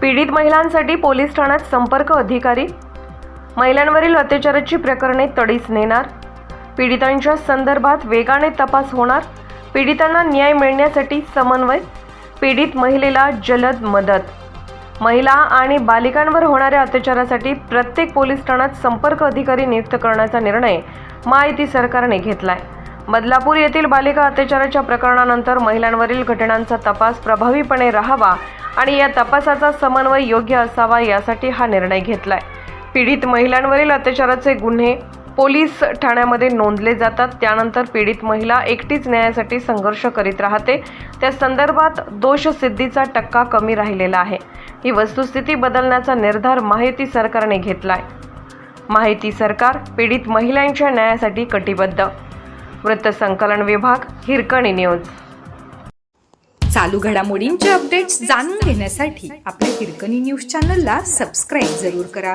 पीडित महिलांसाठी पोलीस ठाण्यात संपर्क अधिकारी. महिलांवरील अत्याचाराची प्रकरणे तडीस नेणार. पीडितांच्या संदर्भात वेगाने तपास होणार. पीडितांना न्याय मिळण्यासाठी समन्वय पीडित महिलेला जलद मदत. महिला आणि बालिकांवर होणाऱ्या अत्याचारासाठी प्रत्येक पोलीस ठाण्यात संपर्क अधिकारी नियुक्त करण्याचा निर्णय माहिती सरकारने घेतलाय. बदलापूर येथील बालिका अत्याचाराच्या प्रकरणानंतर महिलांवरील घटनांचा तपास प्रभावीपणे राहावा आणि या तपासाचा समन्वय योग्य असावा यासाठी हा निर्णय घेतलाय. पीडित महिलांवरील अत्याचाराचे गुन्हे पोलीस ठाण्यामध्ये नोंदले जातात. त्यानंतर पीडित महिला एकटीच न्यायासाठी संघर्ष करीत राहते. त्या संदर्भात दोषसिद्धीचा टक्का कमी राहिलेला आहे. ही वस्तुस्थिती बदलण्याचा निर्धार माहिती सरकारने घेतलाय. माहिती सरकार पीडित महिलांच्या न्यायासाठी कटिबद्ध. वृत्तसंकलन विभाग हिरकणी न्यूज. चालू घडामोडींचे अपडेट्स जाणून घेण्यासाठी आपल्या हिरकणी न्यूज चॅनलला सबस्क्राईब जरूर करा.